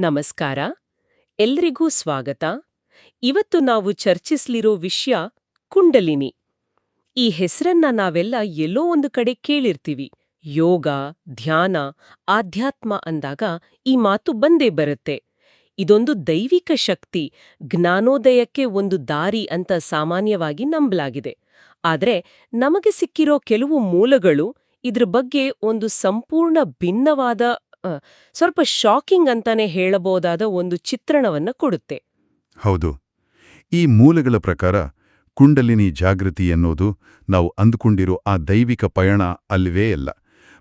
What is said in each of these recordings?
ನಮಸ್ಕಾರ. ಎಲ್ರಿಗೂ ಸ್ವಾಗತ. ಇವತ್ತು ನಾವು ಚರ್ಚಿಸ್ಲಿರೋ ವಿಷಯ ಕುಂಡಲಿನಿ. ಈ ಹೆಸರನ್ನ ನಾವೆಲ್ಲ ಎಲ್ಲೋ ಒಂದು ಕಡೆ ಕೇಳಿರ್ತೀವಿ. ಯೋಗ, ಧ್ಯಾನ, ಆಧ್ಯಾತ್ಮ ಅಂದಾಗ ಈ ಮಾತು ಬಂದೇ ಬರುತ್ತೆ. ಇದೊಂದು ದೈವಿಕ ಶಕ್ತಿ, ಜ್ಞಾನೋದಯಕ್ಕೆ ಒಂದು ದಾರಿ ಅಂತ ಸಾಮಾನ್ಯವಾಗಿ ನಂಬಲಾಗಿದೆ. ಆದ್ರೆ ನಮಗೆ ಸಿಕ್ಕಿರೋ ಕೆಲವು ಮೂಲಗಳು ಇದ್ರ ಬಗ್ಗೆ ಒಂದು ಸಂಪೂರ್ಣ ಭಿನ್ನವಾದ ಸ್ವಲ್ಪ ಶಾಕಿಂಗ್ ಅಂತಾನೆ ಹೇಳಬಹುದಾದ ಒಂದು ಚಿತ್ರಣವನ್ನ ಕೊಡುತ್ತೆ. ಹೌದು. ಈ ಮೂಲಗಳ ಪ್ರಕಾರ ಕುಂಡಲಿನಿ ಜಾಗೃತಿ ಎನ್ನುವುದು ನಾವು ಅಂದುಕೊಂಡಿರೋ ಆ ದೈವಿಕ ಪಯಣ ಅಲ್ವೇ ಅಲ್ಲ.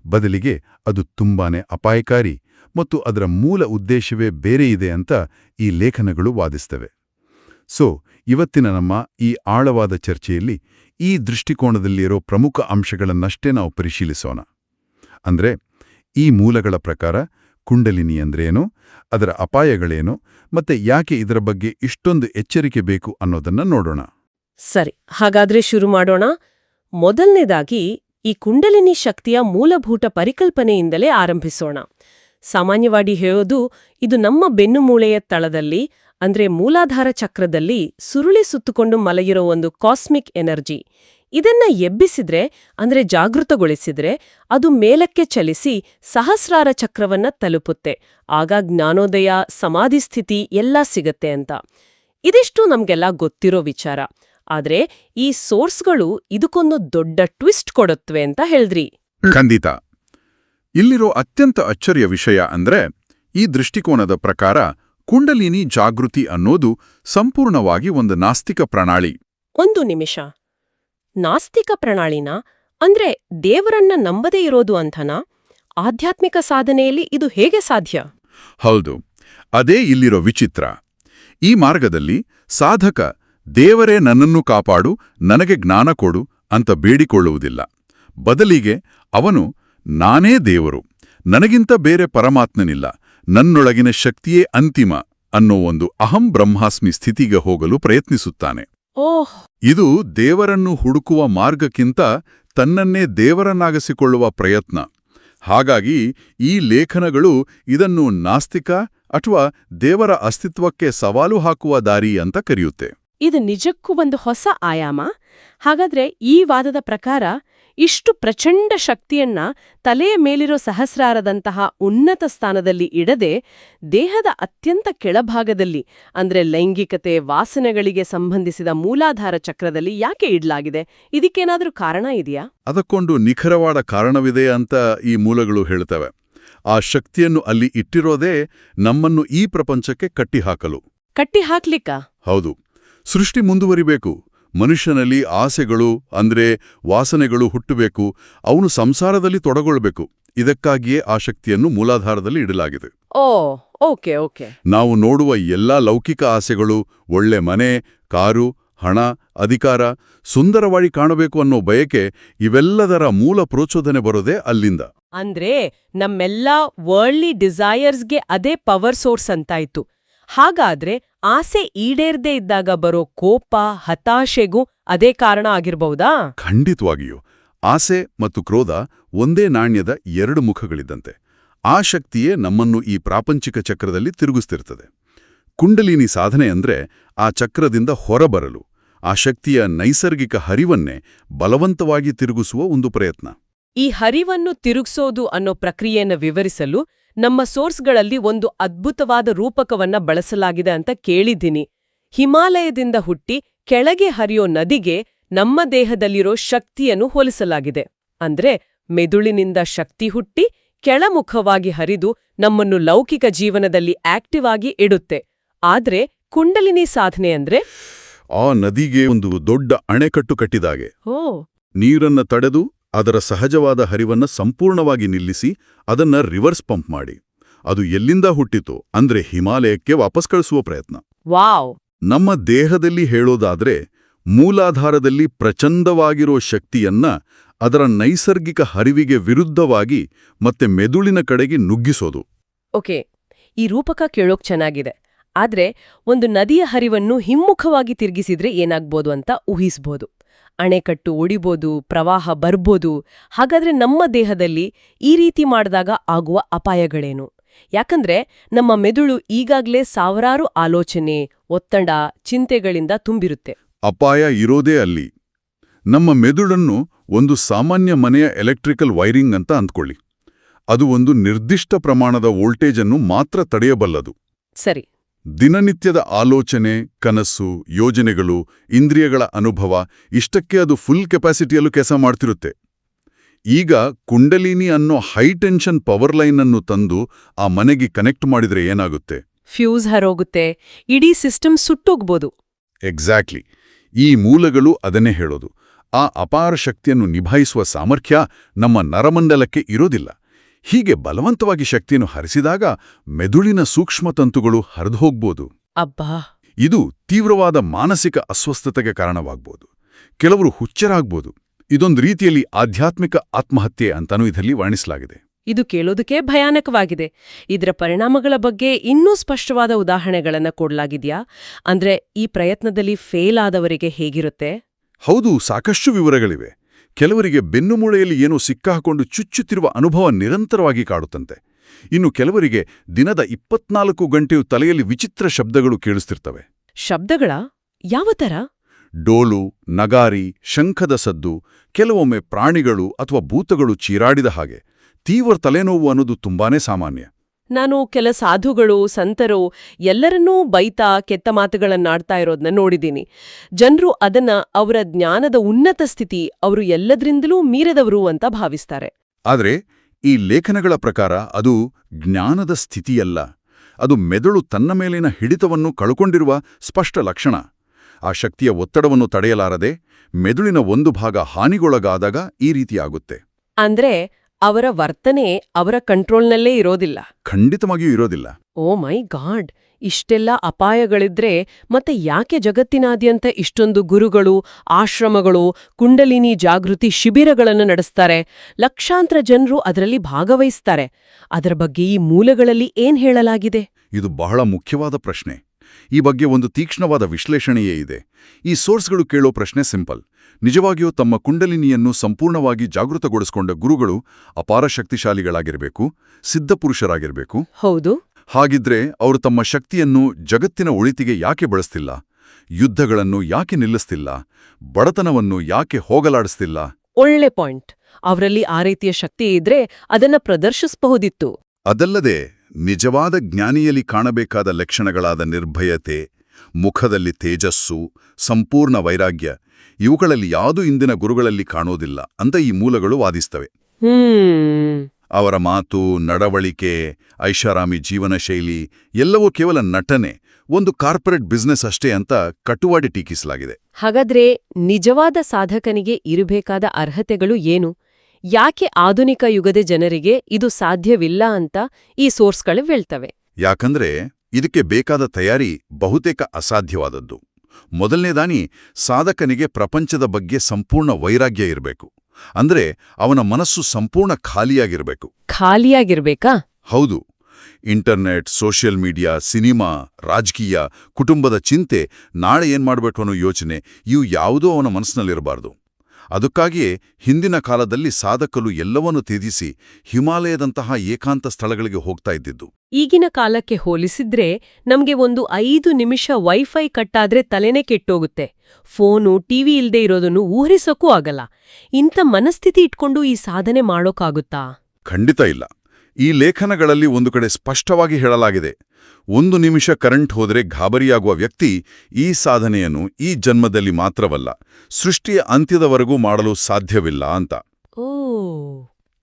ಬದಲಿಗೆ ಅದು ತುಂಬಾನೇ ಅಪಾಯಕಾರಿ ಮತ್ತು ಅದರ ಮೂಲ ಉದ್ದೇಶವೇ ಬೇರೆ ಇದೆ ಅಂತ ಈ ಲೇಖನಗಳು ವಾದಿಸ್ತವೆ. ಸೊ, ಇವತ್ತಿನ ನಮ್ಮ ಈ ಆಳವಾದ ಚರ್ಚೆಯಲ್ಲಿ ಈ ದೃಷ್ಟಿಕೋನದಲ್ಲಿರೋ ಪ್ರಮುಖ ಅಂಶಗಳನ್ನಷ್ಟೇ ನಾವು ಪರಿಶೀಲಿಸೋಣ. ಅಂದ್ರೆ ಈ ಮೂಲಗಳ ಪ್ರಕಾರ ಕುಂಡಲಿನಿ ಅಂದ್ರೇನು? ಅದರ ಅಪಾಯಗಳೇನು? ಮತ್ತೆ ಯಾಕೆ ಇದರ ಬಗ್ಗೆ ಇಷ್ಟೊಂದು ಎಚ್ಚರಿಕೆ ಬೇಕು ಅನ್ನೋದನ್ನ ನೋಡೋಣ. ಸರಿ, ಹಾಗಾದ್ರೆ ಶುರು ಮಾಡೋಣ. ಮೊದಲನೇದಾಗಿ ಈ ಕುಂಡಲಿನಿ ಶಕ್ತಿಯ ಮೂಲಭೂತ ಪರಿಕಲ್ಪನೆಯಿಂದಲೇ ಆರಂಭಿಸೋಣ. ಸಾಮಾನ್ಯವಾಗಿ ಹೇಳೋದು, ಇದು ನಮ್ಮ ಬೆನ್ನುಮೂಳೆಯ ತಳದಲ್ಲಿ, ಅಂದ್ರೆ ಮೂಲಾಧಾರ ಚಕ್ರದಲ್ಲಿ ಸುರುಳಿ ಸುತ್ತುಕೊಂಡು ಮಲಗಿರೋ ಒಂದು ಕಾಸ್ಮಿಕ್ ಎನರ್ಜಿ. ಇದನ್ನ ಎಬ್ಬಿಸಿದ್ರೆ ಅಂದ್ರೆ ಜಾಗೃತಗೊಳಿಸಿದ್ರೆ ಅದು ಮೇಲಕ್ಕೆ ಚಲಿಸಿ ಸಹಸ್ರಾರ ಚಕ್ರವನ್ನ ತಲುಪುತ್ತೆ. ಆಗ ಜ್ಞಾನೋದಯ ಸಮಾಧಿ ಸ್ಥಿತಿ ಎಲ್ಲ ಸಿಗತ್ತೆ ಅಂತ. ಇದಿಷ್ಟು ನಮ್ಗೆಲ್ಲ ಗೊತ್ತಿರೋ ವಿಚಾರ. ಆದ್ರೆ ಈ ಸೋರ್ಸ್ಗಳು ಇದಕ್ಕೊಂದು ದೊಡ್ಡ ಟ್ವಿಸ್ಟ್ ಕೊಡುತ್ತವೆ ಅಂತ ಹೇಳಿದ್ರಿ. ಖಂಡಿತ. ಇಲ್ಲಿರೋ ಅತ್ಯಂತ ಅಚ್ಚರಿಯ ವಿಷಯ ಅಂದ್ರೆ ಈ ದೃಷ್ಟಿಕೋನದ ಪ್ರಕಾರ ಕುಂಡಲಿನಿ ಜಾಗೃತಿ ಅನ್ನೋದು ಸಂಪೂರ್ಣವಾಗಿ ಒಂದು ನಾಸ್ತಿಕ ಪ್ರಣಾಳಿ. ಒಂದು ನಿಮಿಷ. ನಾಸ್ತಿಕ ಪ್ರಣಾಳಿನ? ಅಂದ್ರೆ ದೇವರನ್ನ ನಂಬದೇ ಇರೋದು ಅಂತನಾ ಆಧ್ಯಾತ್ಮಿಕ ಸಾಧನೆಯಲ್ಲಿ ಇದು ಹೇಗೆ ಸಾಧ್ಯ? ಹೌದು, ಅದೇ ಇಲ್ಲಿರೋ ವಿಚಿತ್ರ. ಈ ಮಾರ್ಗದಲ್ಲಿ ಸಾಧಕ, ದೇವರೇ ನನ್ನನ್ನು ಕಾಪಾಡು, ನನಗೆ ಜ್ಞಾನ ಕೊಡು ಅಂತ ಬೇಡಿಕೊಳ್ಳುವುದಿಲ್ಲ. ಬದಲಿಗೆ ಅವನು ನಾನೇ ದೇವರು, ನನಗಿಂತ ಬೇರೆ ಪರಮಾತ್ಮನಿಲ್ಲ, ನನ್ನೊಳಗಿನ ಶಕ್ತಿಯೇ ಅಂತಿಮ ಅನ್ನೋ ಒಂದು ಅಹಂ ಬ್ರಹ್ಮಾಸ್ಮಿ ಸ್ಥಿತಿಗೆ ಹೋಗಲು ಪ್ರಯತ್ನಿಸುತ್ತಾನೆ. ಓಹ್. ಇದು ದೇವರನ್ನು ಹುಡುಕುವ ಮಾರ್ಗಕ್ಕಿಂತ ತನ್ನನ್ನೇ ದೇವರನ್ನಾಗಿಸಿಕೊಳ್ಳುವ ಪ್ರಯತ್ನ. ಹಾಗಾಗಿ ಈ ಲೇಖನಗಳು ಇದನ್ನು ನಾಸ್ತಿಕ ಅಥವಾ ದೇವರ ಅಸ್ತಿತ್ವಕ್ಕೆ ಸವಾಲು ಹಾಕುವ ದಾರಿ ಅಂತ ಕರೆಯುತ್ತೆ. ಇದು ನಿಜಕ್ಕೂ ಒಂದು ಹೊಸ ಆಯಾಮ. ಹಾಗಾದ್ರೆ ಈ ವಾದದ ಪ್ರಕಾರ ಇಷ್ಟು ಪ್ರಚಂಡ ಶಕ್ತಿಯನ್ನ ತಲೆಯ ಮೇಲಿರೋ ಸಹಸ್ರಾರದಂತಹ ಉನ್ನತ ಸ್ಥಾನದಲ್ಲಿ ಇಡದೆ ದೇಹದ ಅತ್ಯಂತ ಕೆಳಭಾಗದಲ್ಲಿ ಅಂದ್ರೆ ಲೈಂಗಿಕತೆ ವಾಸನೆಗಳಿಗೆ ಸಂಬಂಧಿಸಿದ ಮೂಲಾಧಾರ ಚಕ್ರದಲ್ಲಿ ಯಾಕೆ ಇಡಲಾಗಿದೆ? ಇದಕ್ಕೇನಾದ್ರೂ ಕಾರಣ ಇದೆಯಾ? ಅದಕ್ಕೊಂದು ನಿಖರವಾದ ಕಾರಣವಿದೆ ಅಂತ ಈ ಮೂಲಗಳು ಹೇಳ್ತವೆ. ಆ ಶಕ್ತಿಯನ್ನು ಅಲ್ಲಿ ಇಟ್ಟಿರೋದೇ ನಮ್ಮನ್ನು ಈ ಪ್ರಪಂಚಕ್ಕೆ ಕಟ್ಟಿಹಾಕಲು. ಕಟ್ಟಿ ಹಾಕ್ಲಿಕ್ಕ ಹೌದು. ಸೃಷ್ಟಿ ಮುಂದುವರಿಬೇಕು. ಮನುಷ್ಯನಲ್ಲಿ ಆಸೆಗಳು ಅಂದ್ರೆ ವಾಸನೆಗಳು ಹುಟ್ಟಬೇಕು. ಅವನು ಸಂಸಾರದಲ್ಲಿ ತೊಡಗೊಳ್ಬೇಕು. ಇದಕ್ಕಾಗಿಯೇ ಆ ಶಕ್ತಿಯನ್ನು ಮೂಲಾಧಾರದಲ್ಲಿ ಇಡಲಾಗಿದೆ. ಓ ಓಕೆ ಓಕೆ. ನಾವು ನೋಡುವ ಎಲ್ಲಾ ಲೌಕಿಕ ಆಸೆಗಳು ಒಳ್ಳೆ ಮನೆ ಕಾರು ಹಣ ಅಧಿಕಾರ ಸುಂದರವಾಗಿ ಕಾಣಬೇಕು ಅನ್ನೋ ಬಯಕೆ ಇವೆಲ್ಲದರ ಮೂಲ ಪ್ರೋಚೋದನೆ ಬರೋದೇ ಅಲ್ಲಿಂದ. ಅಂದ್ರೆ ನಮ್ಮೆಲ್ಲಾ ವರ್ಲ್ಡ್ಲಿ ಡಿಸೈರ್ಸ್ಗೆ ಅದೇ ಪವರ್ ಸೋರ್ಸ್ ಅಂತಾಯ್ತು. ಹಾಗಾದ್ರೆ ಆಸೆ ಈಡೇರ್ದೇ ಇದ್ದಾಗ ಬರೋ ಕೋಪ, ಹತಾಶೆಗೂ ಅದೇ ಕಾರಣ ಆಗಿರ್ಬಹುದಾ ಖಂಡಿತವಾಗಿಯೂ. ಆಸೆ ಮತ್ತು ಕ್ರೋಧ ಒಂದೇ ನಾಣ್ಯದ ಎರಡು ಮುಖಗಳಿದ್ದಂತೆ. ಆ ಶಕ್ತಿಯೇ ನಮ್ಮನ್ನು ಈ ಪ್ರಾಪಂಚಿಕ ಚಕ್ರದಲ್ಲಿ ತಿರುಗಿಸ್ತಿರ್ತದೆ. ಕುಂಡಲಿನಿ ಸಾಧನೆ ಅಂದ್ರೆ ಆ ಚಕ್ರದಿಂದ ಹೊರಬರಲು, ಆ ಶಕ್ತಿಯ ನೈಸರ್ಗಿಕ ಹರಿವನ್ನೇ ಬಲವಂತವಾಗಿ ತಿರುಗಿಸುವ ಒಂದು ಪ್ರಯತ್ನ. ಈ ಹರಿವನ್ನು ತಿರುಗಿಸೋದು ಅನ್ನೋ ಪ್ರಕ್ರಿಯೆಯನ್ನು ವಿವರಿಸಲು ನಮ್ಮ ಸೋರ್ಸ್ಗಳಲ್ಲಿ ಒಂದು ಅದ್ಭುತವಾದ ರೂಪಕವನ್ನ ಬಳಸಲಾಗಿದೆ ಅಂತ ಕೇಳಿದ್ದೀನಿ. ಹಿಮಾಲಯದಿಂದ ಹುಟ್ಟಿ ಕೆಳಗೆ ಹರಿಯೋ ನದಿಗೆ ನಮ್ಮ ದೇಹದಲ್ಲಿರೋ ಶಕ್ತಿಯನ್ನು ಹೋಲಿಸಲಾಗಿದೆ. ಅಂದ್ರೆ ಮೆದುಳಿನಿಂದ ಶಕ್ತಿ ಹುಟ್ಟಿ ಕೆಳಮುಖವಾಗಿ ಹರಿದು ನಮ್ಮನ್ನು ಲೌಕಿಕ ಜೀವನದಲ್ಲಿ ಆಕ್ಟಿವ್ ಆಗಿ ಇಡುತ್ತೆ. ಆದ್ರೆ ಕುಂಡಲಿನಿ ಸಾಧನೆ ಅಂದ್ರೆ? ಆ ನದಿಗೆ ಒಂದು ದೊಡ್ಡ ಅಣೆಕಟ್ಟು ಕಟ್ಟಿದಾಗೆ. ಓ. ನೀರನ್ನ ತಡೆದು ಅದರ ಸಹಜವಾದ ಹರಿವನ್ನ ಸಂಪೂರ್ಣವಾಗಿ ನಿಲ್ಲಿಸಿ ಅದನ್ನ ರಿವರ್ಸ್ ಪಂಪ್ ಮಾಡಿ. ಅದು ಎಲ್ಲಿಂದ ಹುಟ್ಟಿತು ಅಂದ್ರೆ ಹಿಮಾಲಯಕ್ಕೆ ವಾಪಸ್ ಕಳಿಸುವ ಪ್ರಯತ್ನ. ವಾವ್! ನಮ್ಮ ದೇಹದಲ್ಲಿ ಹೇಳೋದಾದ್ರೆ ಮೂಲಾಧಾರದಲ್ಲಿ ಪ್ರಚಂಡವಾಗಿರೋ ಶಕ್ತಿಯನ್ನ ಅದರ ನೈಸರ್ಗಿಕ ಹರಿವಿಗೆ ವಿರುದ್ಧವಾಗಿ ಮತ್ತೆ ಮೆದುಳಿನ ಕಡೆಗೆ ನುಗ್ಗಿಸೋದು. ಓಕೆ ಈ ರೂಪಕ ಕೇಳೋಕ್ ಚೆನ್ನಾಗಿದೆ. ಆದ್ರೆ ಒಂದು ನದಿಯ ಹರಿವನ್ನು ಹಿಮ್ಮುಖವಾಗಿ ತಿರುಗಿಸಿದ್ರೆ ಏನಾಗ್ಬೋದು ಅಂತ ಊಹಿಸ್ಬೋದು. ಅಣೆಕಟ್ಟು ಒಡಿಬೋದು ಪ್ರವಾಹ ಬರ್ಬೋದು ಹಾಗಾದ್ರೆ ನಮ್ಮ ದೇಹದಲ್ಲಿ ಈ ರೀತಿ ಮಾಡಿದಾಗ ಆಗುವ ಅಪಾಯಗಳೇನು? ಯಾಕಂದ್ರೆ ನಮ್ಮ ಮೆದುಳು ಈಗಾಗ್ಲೇ ಸಾವಿರಾರು ಆಲೋಚನೆ ಒತ್ತಡ ಚಿಂತೆಗಳಿಂದ ತುಂಬಿರುತ್ತೆ. ಅಪಾಯ ಇರೋದೇ ಅಲ್ಲಿ. ನಮ್ಮ ಮೆದುಳನ್ನು ಒಂದು ಸಾಮಾನ್ಯ ಮನೆಯ ಎಲೆಕ್ಟ್ರಿಕಲ್ ವೈರಿಂಗ್ ಅಂತ ಅಂದ್ಕೊಳ್ಳಿ. ಅದು ಒಂದು ನಿರ್ದಿಷ್ಟ ಪ್ರಮಾಣದ ವೋಲ್ಟೇಜನ್ನು ಮಾತ್ರ ತಡೆಯಬಲ್ಲದು. ಸರಿ. ದಿನನಿತ್ಯದ ಆಲೋಚನೆ ಕನಸು ಯೋಜನೆಗಳು ಇಂದ್ರಿಯಗಳ ಅನುಭವ ಇಷ್ಟಕ್ಕೆ ಅದು ಫುಲ್ ಕೆಪಾಸಿಟಿಯಲ್ಲೂ ಕೆಲಸ ಮಾಡ್ತಿರುತ್ತೆ. ಈಗ ಕುಂಡಲಿನಿ ಅನ್ನೋ ಹೈ ಟೆನ್ಷನ್ ಪವರ್ ಲೈನ್ ಅನ್ನು ತಂದು ಆ ಮನೆಗೆ ಕನೆಕ್ಟ್ ಮಾಡಿದ್ರೆ ಏನಾಗುತ್ತೆ? ಫ್ಯೂಸ್ ಹರೋಗುತ್ತೆ. ಇಡೀ ಸಿಸ್ಟಮ್ ಸುಟ್ಟೋಗ್ಬೋದು. ಎಕ್ಸಾಕ್ಟ್ಲಿ ಈ ಮೂಲಗಳು ಅದನ್ನೇ ಹೇಳೋದು. ಆ ಅಪಾರ ಶಕ್ತಿಯನ್ನು ನಿಭಾಯಿಸುವ ಸಾಮರ್ಥ್ಯ ನಮ್ಮ ನರಮಂಡಲಕ್ಕೆ ಇರೋದಿಲ್ಲ. ಹೀಗೆ ಬಲವಂತವಾಗಿ ಶಕ್ತಿಯನ್ನು ಹರಿಸಿದಾಗ ಮೆದುಳಿನ ಸೂಕ್ಷ್ಮತಂತುಗಳು ಹರಿದುಹೋಗ್ಬೋದು. ಅಬ್ಬಾ! ಇದು ತೀವ್ರವಾದ ಮಾನಸಿಕ ಅಸ್ವಸ್ಥತೆಗೆ ಕಾರಣವಾಗ್ಬೋದು. ಕೆಲವರು ಹುಚ್ಚರಾಗ್ಬೋದು. ಇದೊಂದು ರೀತಿಯಲ್ಲಿ ಆಧ್ಯಾತ್ಮಿಕ ಆತ್ಮಹತ್ಯೆ ಅಂತಾನೂ ಇದರಲ್ಲಿ ವರ್ಣಿಸಲಾಗಿದೆ. ಇದು ಕೇಳೋದಕ್ಕೆ ಭಯಾನಕವಾಗಿದೆ. ಇದರ ಪರಿಣಾಮಗಳ ಬಗ್ಗೆ ಇನ್ನೂ ಸ್ಪಷ್ಟವಾದ ಉದಾಹರಣೆಗಳನ್ನು ಕೊಡಲಾಗಿದೆಯಾ? ಅಂದ್ರೆ ಈ ಪ್ರಯತ್ನದಲ್ಲಿ ಫೇಲ್ ಆದವರಿಗೆ ಹೇಗಿರುತ್ತೆ? ಹೌದು ಸಾಕಷ್ಟು ವಿವರಗಳಿವೆ. ಕೆಲವರಿಗೆ ಬೆನ್ನುಮೂಳೆಯಲ್ಲಿ ಏನೋ ಸಿಕ್ಕಾಕೊಂಡು ಚುಚ್ಚುತ್ತಿರುವ ಅನುಭವ ನಿರಂತರವಾಗಿ ಕಾಡುತ್ತಂತೆ. ಇನ್ನು ಕೆಲವರಿಗೆ ದಿನದ ಇಪ್ಪತ್ನಾಲ್ಕು ಗಂಟೆಯು ತಲೆಯಲ್ಲಿ ವಿಚಿತ್ರ ಶಬ್ದಗಳು ಕೇಳಿಸ್ತಿರ್ತವೆ. ಶಬ್ದಗಳ? ಯಾವ ತರ? ಡೋಲು ನಗಾರಿ ಶಂಖದ ಸದ್ದು ಕೆಲವೊಮ್ಮೆ ಪ್ರಾಣಿಗಳು ಅಥವಾ ಭೂತಗಳು ಚೀರಾಡಿದ ಹಾಗೆ ತೀವ್ರ ತಲೆನೋವು ಅನ್ನೋದು ತುಂಬಾನೇ ಸಾಮಾನ್ಯ. ನಾನು ಕೆಲ ಸಾಧುಗಳು ಸಂತರು ಎಲ್ಲರನ್ನೂ ಬೈತಾ ಕೆತ್ತ ಮಾತುಗಳನ್ನಾಡ್ತಾ ಇರೋದನ್ನ ನೋಡಿದ್ದೀನಿ. ಜನರು ಅದನ್ನ ಅವರ ಜ್ಞಾನದ ಉನ್ನತ ಸ್ಥಿತಿ ಅವರು ಎಲ್ಲದರಿಂದಲೂ ಮೀರದವರು ಅಂತ ಭಾವಿಸ್ತಾರೆ. ಆದರೆ ಈ ಲೇಖನಗಳ ಪ್ರಕಾರ ಅದು ಜ್ಞಾನದ ಸ್ಥಿತಿಯಲ್ಲ. ಅದು ಮೆದುಳು ತನ್ನ ಮೇಲಿನ ಹಿಡಿತವನ್ನು ಕಳುಕೊಂಡಿರುವ ಸ್ಪಷ್ಟ ಲಕ್ಷಣ. ಆ ಶಕ್ತಿಯ ಒತ್ತಡವನ್ನು ತಡೆಯಲಾರದೆ ಮೆದುಳಿನ ಒಂದು ಭಾಗ ಹಾನಿಗೊಳಗಾದಾಗ ಈ ರೀತಿಯಾಗುತ್ತೆ. ಅಂದ್ರೆ ಅವರ ವರ್ತನೆ ಅವರ ಕಂಟ್ರೋಲ್ನಲ್ಲೇ ಇರೋದಿಲ್ಲ. ಖಂಡಿತವಾಗಿಯೂ ಇರೋದಿಲ್ಲ. ಓ ಮೈ ಗಾಡ್ ಇಷ್ಟೆಲ್ಲ ಅಪಾಯಗಳಿದ್ರೆ ಮತ್ತೆ ಯಾಕೆ ಜಗತ್ತಿನಾದ್ಯಂತ ಇಷ್ಟೊಂದು ಗುರುಗಳು ಆಶ್ರಮಗಳು ಕುಂಡಲಿನಿ ಜಾಗೃತಿ ಶಿಬಿರಗಳನ್ನು ನಡೆಸ್ತಾರೆ? ಲಕ್ಷಾಂತರ ಜನರು ಅದರಲ್ಲಿ ಭಾಗವಹಿಸ್ತಾರೆ. ಅದರ ಬಗ್ಗೆ ಈ ಮೂಲಗಳಲ್ಲಿ ಏನ್ ಹೇಳಲಾಗಿದೆ? ಇದು ಬಹಳ ಮುಖ್ಯವಾದ ಪ್ರಶ್ನೆ. ಈ ಬಗ್ಗೆ ಒಂದು ತೀಕ್ಷ್ಣವಾದ ವಿಶ್ಲೇಷಣೆಯೇ ಇದೆ. ಈ ಸೋರ್ಸ್ಗಳು ಕೇಳೋ ಪ್ರಶ್ನೆ ಸಿಂಪಲ್. ನಿಜವಾಗಿಯೂ ತಮ್ಮ ಕುಂಡಲಿನಿಯನ್ನು ಸಂಪೂರ್ಣವಾಗಿ ಜಾಗೃತಗೊಳಿಸಿಕೊಂಡ ಗುರುಗಳು ಅಪಾರ ಶಕ್ತಿಶಾಲಿಗಳಾಗಿರಬೇಕು ಸಿದ್ಧಪುರುಷರಾಗಿರಬೇಕು. ಹೌದು. ಹಾಗಿದ್ರೆ ಅವರು ತಮ್ಮ ಶಕ್ತಿಯನ್ನು ಜಗತ್ತಿನ ಒಳಿತಿಗೆ ಯಾಕೆ ಬಳಸ್ತಿಲ್ಲ? ಯುದ್ಧಗಳನ್ನು ಯಾಕೆ ನಿಲ್ಲಿಸ್ತಿಲ್ಲ? ಬಡತನವನ್ನು ಯಾಕೆ ಹೋಗಲಾಡಿಸ್ತಿಲ್ಲ? ಒಳ್ಳೆ ಪಾಯಿಂಟ್. ಅವರಲ್ಲಿ ಆ ರೀತಿಯ ಶಕ್ತಿ ಇದ್ರೆ ಅದನ್ನ ಪ್ರದರ್ಶಿಸಬಹುದಿತ್ತು. ಅದಲ್ಲದೆ ನಿಜವಾದ ಜ್ಞಾನಿಯಲ್ಲಿ ಕಾಣಬೇಕಾದ ಲಕ್ಷಣಗಳಾದ ನಿರ್ಭಯತೆ ಮುಖದಲ್ಲಿ ತೇಜಸ್ಸು ಸಂಪೂರ್ಣ ವೈರಾಗ್ಯ ಇವುಗಳಲ್ಲಿ ಯಾವುದೂ ಇಂದಿನ ಗುರುಗಳಲ್ಲಿ ಕಾಣೋದಿಲ್ಲ ಅಂತ ಈ ಮೂಲಗಳು ವಾದಿಸ್ತವೆ. ಅವರ ಮಾತು ನಡವಳಿಕೆ ಐಷಾರಾಮಿ ಜೀವನ ಶೈಲಿ ಎಲ್ಲವೂ ಕೇವಲ ನಟನೆ ಒಂದು ಕಾರ್ಪೊರೇಟ್ ಬಿಸ್ನೆಸ್ ಅಷ್ಟೇ ಅಂತ ಕಟುವಾಡಿ ಟೀಕಿಸಲಾಗಿದೆ. ಹಾಗಾದ್ರೆ ನಿಜವಾದ ಸಾಧಕನಿಗೆ ಇರಬೇಕಾದ ಅರ್ಹತೆಗಳು ಏನು? ಯಾಕೆ ಆಧುನಿಕ ಯುಗದ ಜನರಿಗೆ ಇದು ಸಾಧ್ಯವಿಲ್ಲ ಅಂತ ಈ ಸೋರ್ಸ್ಗಳು ಹೇಳ್ತವೆ. ಯಾಕಂದ್ರೆ ಇದಕ್ಕೆ ಬೇಕಾದ ತಯಾರಿ ಬಹುತೇಕ ಅಸಾಧ್ಯವಾದದ್ದು. ಮೊದಲನೇದಾನಿ ಸಾಧಕನಿಗೆ ಪ್ರಪಂಚದ ಬಗ್ಗೆ ಸಂಪೂರ್ಣ ವೈರಾಗ್ಯ ಇರಬೇಕು. ಅಂದ್ರೆ ಅವನ ಮನಸ್ಸು ಸಂಪೂರ್ಣ ಖಾಲಿಯಾಗಿರಬೇಕು. ಖಾಲಿಯಾಗಿರ್ಬೇಕಾ? ಹೌದು. ಇಂಟರ್ನೆಟ್ ಸೋಷಿಯಲ್ ಮೀಡಿಯಾ ಸಿನಿಮಾ ರಾಜಕೀಯ ಕುಟುಂಬದ ಚಿಂತೆ ನಾಳೆ ಏನ್ ಮಾಡಬೇಕು ಅನ್ನೋ ಯೋಚನೆ ಇವು ಯಾವುದೋ ಅವನ ಮನಸ್ಸಿನಲ್ಲಿರಬಾರ್ದು. ಅದಕ್ಕಾಗಿಯೇ ಹಿಂದಿನ ಕಾಲದಲ್ಲಿ ಸಾಧಕರು ಎಲ್ಲವನ್ನೂ ತ್ಯಜಿಸಿ ಹಿಮಾಲಯದಂತಹ ಏಕಾಂತ ಸ್ಥಳಗಳಿಗೆ ಹೋಗ್ತಾ ಇದ್ದಿದ್ದು. ಈಗಿನ ಕಾಲಕ್ಕೆ ಹೋಲಿಸಿದ್ರೆ ನಮ್ಗೆ ಒಂದು ಐದು ನಿಮಿಷ ವೈಫೈ ಕಟ್ಟಾದ್ರೆ ತಲೆನೇ ಕೆಟ್ಟೋಗುತ್ತೆ. ಫೋನು ಟಿವಿ ಇಲ್ದೇ ಇರೋದನ್ನು ಊಹಿಸೋಕ್ಕೂ ಆಗಲ್ಲ. ಇಂಥ ಮನಸ್ಥಿತಿ ಇಟ್ಕೊಂಡು ಈ ಸಾಧನೆ ಮಾಡೋಕ್ಕಾಗುತ್ತಾ? ಖಂಡಿತ ಇಲ್ಲ. ಈ ಲೇಖನಗಳಲ್ಲಿ ಒಂದು ಕಡೆ ಸ್ಪಷ್ಟವಾಗಿ ಹೇಳಲಾಗಿದೆ. ಒಂದು ನಿಮಿಷ ಕರೆಂಟ್ ಹೋದರೆ ಗಾಬರಿಯಾಗುವ ವ್ಯಕ್ತಿ ಈ ಸಾಧನೆಯನ್ನು ಈ ಜನ್ಮದಲ್ಲಿ ಮಾತ್ರವಲ್ಲ ಸೃಷ್ಟಿಯ ಅಂತ್ಯದವರೆಗೂ ಮಾಡಲು ಸಾಧ್ಯವಿಲ್ಲ ಅಂತ. ಓ.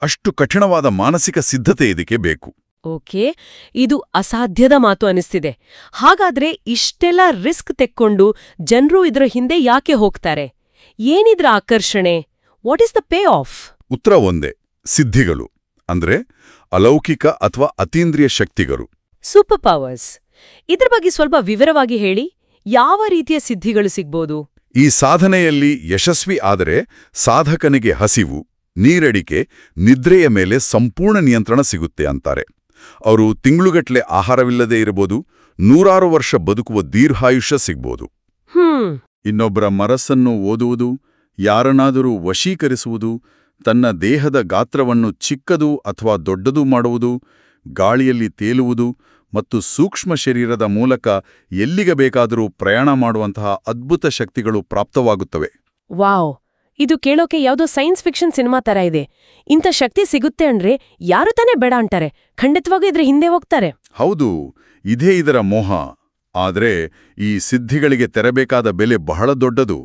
ಅಷ್ಟು ಕಠಿಣವಾದ ಮಾನಸಿಕ ಸಿದ್ಧತೆ ಇದಕ್ಕೆ ಬೇಕು. ಓಕೆ ಇದು ಅಸಾಧ್ಯದ ಮಾತು ಅನಿಸ್ತಿದೆ. ಹಾಗಾದ್ರೆ ಇಷ್ಟೆಲ್ಲ ರಿಸ್ಕ್ ತೆಕ್ಕೊಂಡು ಜನರು ಇದರ ಹಿಂದೆ ಯಾಕೆ ಹೋಗ್ತಾರೆ? ಏನಿದ್ರ ಆಕರ್ಷಣೆ? What is the pay of ಉತ್ತರ ಒಂದೇ ಸಿದ್ಧಿಗಳು. ಅಂದ್ರೆ ಅಲೌಕಿಕ ಅಥವಾ ಅತೀಂದ್ರಿಯ ಶಕ್ತಿಗಳು. ಸೂಪರ್ ಪವರ್ಸ್ ಇದ್ರ ಬಗ್ಗೆ ಸ್ವಲ್ಪ ವಿವರವಾಗಿ ಹೇಳಿ ಯಾವ ರೀತಿಯ ಸಿದ್ಧಿಗಳು ಸಿಗ್ಬೋದು? ಈ ಸಾಧನೆಯಲ್ಲಿ ಯಶಸ್ವಿ ಆದರೆ ಸಾಧಕನಿಗೆ ಹಸಿವು ನೀರಡಿಕೆ ನಿದ್ರೆಯ ಮೇಲೆ ಸಂಪೂರ್ಣ ನಿಯಂತ್ರಣ ಸಿಗುತ್ತೆ ಅಂತಾರೆ. ಅವರು ತಿಂಗಳುಗಟ್ಲೆ ಆಹಾರವಿಲ್ಲದೆ ಇರಬಹುದು ನೂರಾರು ವರ್ಷ ಬದುಕುವ ದೀರ್ಘಾಯುಷ್ಯ ಸಿಗ್ಬೋದು. ಹ್ಮ್. ಇನ್ನೊಬ್ಬರ ಮನಸ್ಸನ್ನು ಓದುವುದು ಯಾರನ್ನಾದರೂ ವಶೀಕರಿಸುವುದು ತನ್ನ ದೇಹದ ಗಾತ್ರವನ್ನು ಚಿಕ್ಕದು ಅಥವಾ ದೊಡ್ಡದು ಮಾಡುವುದು ಗಾಳಿಯಲ್ಲಿ ತೇಲುವುದು ಮತ್ತು ಸೂಕ್ಷ್ಮ ಶರೀರದ ಮೂಲಕ ಎಲ್ಲಿಗೆ ಬೇಕಾದರೂ ಪ್ರಯಾಣ ಮಾಡುವಂತಹ ಅದ್ಭುತ ಶಕ್ತಿಗಳು ಪ್ರಾಪ್ತವಾಗುತ್ತವೆ. ವಾವ್! ಇದು ಕೇಳೋಕೆ ಯಾವುದೋ ಸೈನ್ಸ್ ಫಿಕ್ಷನ್ ಸಿನಿಮಾ ತರ ಇದೆ. ಇಂಥ ಶಕ್ತಿ ಸಿಗುತ್ತೆ ಅಂದ್ರೆ ಯಾರು ತಾನೇ ಬೇಡ ಅಂತಾರೆ. ಖಂಡಿತವಾಗೂ ಇದ್ರ ಹಿಂದೆ ಹೋಗ್ತಾರೆ. ಹೌದು ಇದೇ ಇದರ ಮೋಹ. ಆದರೆ ಈ ಸಿದ್ಧಿಗಳಿಗೆ ತೆರಬೇಕಾದ ಬೆಲೆ ಬಹಳ ದೊಡ್ಡದು.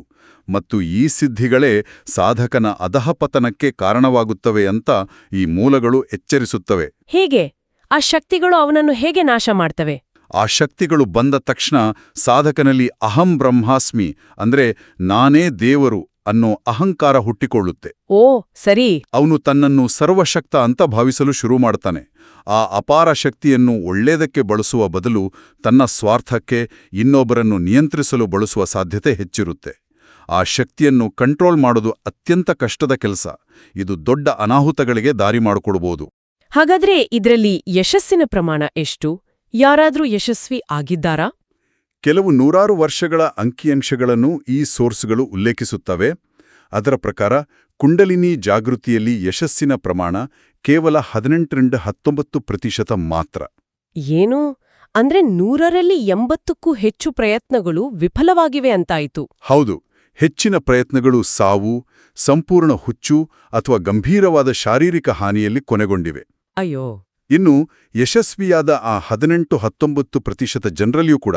ಮತ್ತು ಈ ಸಿದ್ಧಿಗಳೇ ಸಾಧಕನ ಅಧಃಪತನಕ್ಕೆ ಕಾರಣವಾಗುತ್ತವೆ ಅಂತ ಈ ಮೂಲಗಳು ಎಚ್ಚರಿಸುತ್ತವೆ. ಹೇಗೆ? ಆ ಶಕ್ತಿಗಳು ಅವನನ್ನು ಹೇಗೆ ನಾಶ ಮಾಡ್ತವೆ? ಆ ಶಕ್ತಿಗಳು ಬಂದ ತಕ್ಷಣ ಸಾಧಕನಲ್ಲಿ ಅಹಂ ಬ್ರಹ್ಮಾಸ್ಮಿ ಅಂದ್ರೆ ನಾನೇ ದೇವರು ಅನ್ನೋ ಅಹಂಕಾರ ಹುಟ್ಟಿಕೊಳ್ಳುತ್ತೆ. ಓ ಸರಿ. ಅವನು ತನ್ನನ್ನು ಸರ್ವಶಕ್ತ ಅಂತ ಭಾವಿಸಲು ಶುರು ಮಾಡ್ತಾನೆ. ಆ ಅಪಾರ ಶಕ್ತಿಯನ್ನು ಒಳ್ಳೆಯದಕ್ಕೆ ಬಳಸುವ ಬದಲು ತನ್ನ ಸ್ವಾರ್ಥಕ್ಕೆ ಇನ್ನೊಬ್ಬರನ್ನು ನಿಯಂತ್ರಿಸಲು ಬಳಸುವ ಸಾಧ್ಯತೆ ಹೆಚ್ಚಿರುತ್ತೆ. ಆ ಶಕ್ತಿಯನ್ನು ಕಂಟ್ರೋಲ್ ಮಾಡೋದು ಅತ್ಯಂತ ಕಷ್ಟದ ಕೆಲಸ. ಇದು ದೊಡ್ಡ ಅನಾಹುತಗಳಿಗೆ ದಾರಿ ಮಾಡಿಕೊಡ್ಬೋದು. ಹಾಗಾದ್ರೆ ಇದರಲ್ಲಿ ಯಶಸ್ಸಿನ ಪ್ರಮಾಣ ಎಷ್ಟು? ಯಾರಾದ್ರೂ ಯಶಸ್ವಿ ಆಗಿದ್ದಾರಾ? ಕೆಲವು ನೂರಾರು ವರ್ಷಗಳ ಅಂಕಿಅಂಶಗಳನ್ನು ಈ ಸೋರ್ಸ್ಗಳು ಉಲ್ಲೇಖಿಸುತ್ತವೆ. ಅದರ ಪ್ರಕಾರ ಕುಂಡಲಿನಿ ಜಾಗೃತಿಯಲ್ಲಿ ಯಶಸ್ಸಿನ ಪ್ರಮಾಣ ಕೇವಲ ಹದಿನೆಂಟರಿಂದ ಹತ್ತೊಂಬತ್ತು ಪ್ರತಿಶತ ಮಾತ್ರ. ಏನು? ಅಂದ್ರೆ ನೂರರಲ್ಲಿ ಎಂಬತ್ತಕ್ಕೂ ಹೆಚ್ಚು ಪ್ರಯತ್ನಗಳು ವಿಫಲವಾಗಿವೆ ಅಂತಾಯಿತು. ಹೌದು. ಹೆಚ್ಚಿನ ಪ್ರಯತ್ನಗಳು ಸಾವು ಸಂಪೂರ್ಣ ಹುಚ್ಚು ಅಥವಾ ಗಂಭೀರವಾದ ಶಾರೀರಿಕ ಹಾನಿಯಲ್ಲಿ ಕೊನೆಗೊಂಡಿವೆ. ಅಯ್ಯೋ. ಇನ್ನು ಯಶಸ್ವಿಯಾದ ಆ ಹದಿನೆಂಟು ಹತ್ತೊಂಬತ್ತು ಪ್ರತಿಶತ ಜನರಲ್ಲಿಯೂ ಕೂಡ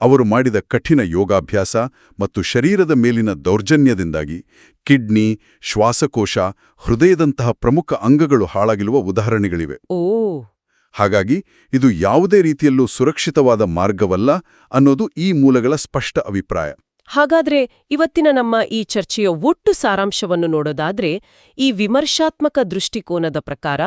ಅವರು ಮಾಡಿದ ಕಠಿಣ ಯೋಗಾಭ್ಯಾಸ ಮತ್ತು ಶರೀರದ ಮೇಲಿನ ದೌರ್ಜನ್ಯದಿಂದಾಗಿ ಕಿಡ್ನಿ ಶ್ವಾಸಕೋಶ ಹೃದಯದಂತಹ ಪ್ರಮುಖ ಅಂಗಗಳು ಹಾಳಾಗಿರುವ ಉದಾಹರಣೆಗಳಿವೆ. ಓ. ಹಾಗಾಗಿ ಇದು ಯಾವುದೇ ರೀತಿಯಲ್ಲೂ ಸುರಕ್ಷಿತವಾದ ಮಾರ್ಗವಲ್ಲ ಅನ್ನೋದು ಈ ಮೂಲಗಳ ಸ್ಪಷ್ಟ ಅಭಿಪ್ರಾಯ. ಹಾಗಾದ್ರೆ ಇವತ್ತಿನ ನಮ್ಮ ಈ ಚರ್ಚೆಯ ಒಟ್ಟು ಸಾರಾಂಶವನ್ನು ನೋಡೋದಾದ್ರೆ ಈ ವಿಮರ್ಶಾತ್ಮಕ ದೃಷ್ಟಿಕೋನದ ಪ್ರಕಾರ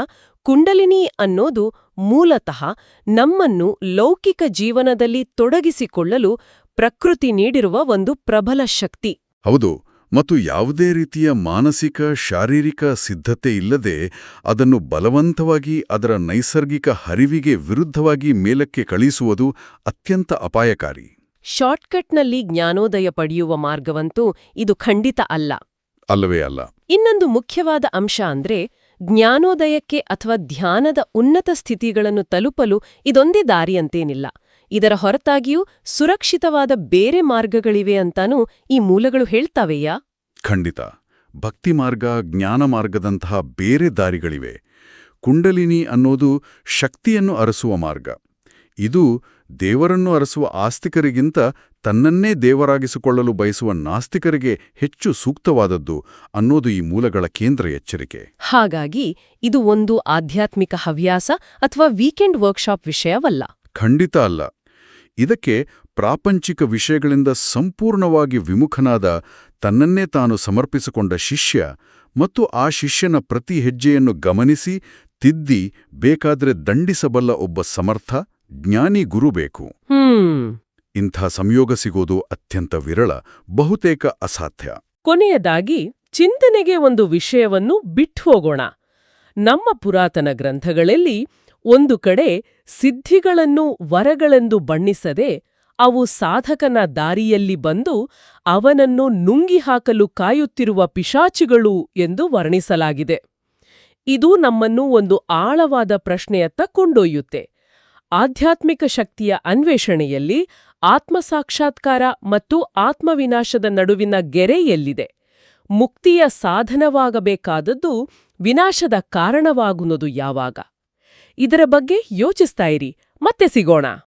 ಕುಂಡಲಿನಿ ಅನ್ನೋದು ಮೂಲತಃ ನಮ್ಮನ್ನು ಲೌಕಿಕ ಜೀವನದಲ್ಲಿ ತೊಡಗಿಸಿಕೊಳ್ಳಲು ಪ್ರಕೃತಿ ನೀಡಿರುವ ಒಂದು ಪ್ರಬಲ ಶಕ್ತಿ. ಹೌದು, ಮತ್ತು ಯಾವುದೇ ರೀತಿಯ ಮಾನಸಿಕ, ಶಾರೀರಿಕ ಸಿದ್ಧತೆ ಇಲ್ಲದೆ ಅದನ್ನು ಬಲವಂತವಾಗಿ ಅದರ ನೈಸರ್ಗಿಕ ಹರಿವಿಗೆ ವಿರುದ್ಧವಾಗಿ ಮೇಲಕ್ಕೆ ಕಳಿಸುವುದು ಅತ್ಯಂತ ಅಪಾಯಕಾರಿ. ಶಾರ್ಟ್ಕಟ್ನಲ್ಲಿ ಜ್ಞಾನೋದಯ ಪಡೆಯುವ ಮಾರ್ಗವಂತೂ ಇದು ಖಂಡಿತ ಅಲ್ಲ. ಅಲ್ಲವೇ ಅಲ್ಲ. ಇನ್ನೊಂದು ಮುಖ್ಯವಾದ ಅಂಶ ಅಂದ್ರೆ ಜ್ಞಾನೋದಯಕ್ಕೆ ಅಥವಾ ಧ್ಯಾನದ ಉನ್ನತ ಸ್ಥಿತಿಗಳನ್ನು ತಲುಪಲು ಇದೊಂದೇ ದಾರಿಯಂತೇನಿಲ್ಲ. ಇದರ ಹೊರತಾಗಿಯೂ ಸುರಕ್ಷಿತವಾದ ಬೇರೆ ಮಾರ್ಗಗಳಿವೆ ಅಂತಾನೂ ಈ ಮೂಲಗಳು ಹೇಳ್ತಾವೆಯಾ? ಖಂಡಿತ. ಭಕ್ತಿ ಮಾರ್ಗ ಜ್ಞಾನ ಮಾರ್ಗದಂತಹ ಬೇರೆ ದಾರಿಗಳಿವೆ. ಕುಂಡಲಿನಿ ಅನ್ನೋದು ಶಕ್ತಿಯನ್ನು ಅರಸುವ ಮಾರ್ಗ. ಇದು ದೇವರನ್ನು ಅರಸುವ ಆಸ್ತಿಕರಿಗಿಂತ ತನ್ನನ್ನೇ ದೇವರಾಗಿಸಿಕೊಳ್ಳಲು ಬಯಸುವ ನಾಸ್ತಿಕರಿಗೆ ಹೆಚ್ಚು ಸೂಕ್ತವಾದದ್ದು ಅನ್ನೋದು ಈ ಮೂಲಗಳ ಕೇಂದ್ರ ಎಚ್ಚರಿಕೆ. ಹಾಗಾಗಿ ಇದು ಒಂದು ಆಧ್ಯಾತ್ಮಿಕ ಹವ್ಯಾಸ ಅಥವಾ ವೀಕೆಂಡ್ ವರ್ಕ್ಶಾಪ್ ವಿಷಯವಲ್ಲ. ಖಂಡಿತ ಅಲ್ಲ. ಇದಕ್ಕೆ ಪ್ರಾಪಂಚಿಕ ವಿಷಯಗಳಿಂದ ಸಂಪೂರ್ಣವಾಗಿ ವಿಮುಖನಾದ ತನ್ನನ್ನೇ ತಾನು ಸಮರ್ಪಿಸಿಕೊಂಡ ಶಿಷ್ಯ ಮತ್ತು ಆ ಶಿಷ್ಯನ ಪ್ರತಿ ಹೆಜ್ಜೆಯನ್ನು ಗಮನಿಸಿ ತಿದ್ದಿ ಬೇಕಾದರೆ ದಂಡಿಸಬಲ್ಲ ಒಬ್ಬ ಸಮರ್ಥ ಜ್ಞಾನಿ ಗುರು ಬೇಕು. ಇಂಥ ಸಂಯೋಗ ಸಿಗೋದು ಅತ್ಯಂತ ವಿರಳ ಬಹುತೇಕ ಅಸಾಧ್ಯ. ಕೊನೆಯದಾಗಿ ಚಿಂತನೆಗೆ ಒಂದು ವಿಷಯವನ್ನು ಬಿಟ್ಟು ಹೋಗೋಣ. ನಮ್ಮ ಪುರಾತನ ಗ್ರಂಥಗಳಲ್ಲಿ ಒಂದು ಕಡೆ ಸಿದ್ಧಿಗಳನ್ನು ವರಗಳೆಂದು ಬಣ್ಣಿಸದೆ ಅವು ಸಾಧಕನ ದಾರಿಯಲ್ಲಿ ಬಂದು ಅವನನ್ನು ನುಂಗಿ ಹಾಕಲು ಕಾಯುತ್ತಿರುವ ಪಿಶಾಚಿಗಳು ಎಂದು ವರ್ಣಿಸಲಾಗಿದೆ. ಇದು ನಮ್ಮನ್ನು ಒಂದು ಆಳವಾದ ಪ್ರಶ್ನೆಯತ್ತ ಕೊಂಡೊಯ್ಯುತ್ತೆ. ಆಧ್ಯಾತ್ಮಿಕ ಶಕ್ತಿಯ ಅನ್ವೇಷಣೆಯಲ್ಲಿ ಆತ್ಮಸಾಕ್ಷಾತ್ಕಾರ ಮತ್ತು ಆತ್ಮವಿನಾಶದ ನಡುವಿನ ಗೆರೆ ಎಲ್ಲಿದೆ? ಮುಕ್ತಿಯ ಸಾಧನವಾಗಬೇಕಾದದ್ದು ವಿನಾಶದ ಕಾರಣವಾಗುವುದು ಯಾವಾಗ? ಇದರ ಬಗ್ಗೆ ಯೋಚಿಸ್ತಾ ಇರಿ, ಮತ್ತೆ ಸಿಗೋಣ.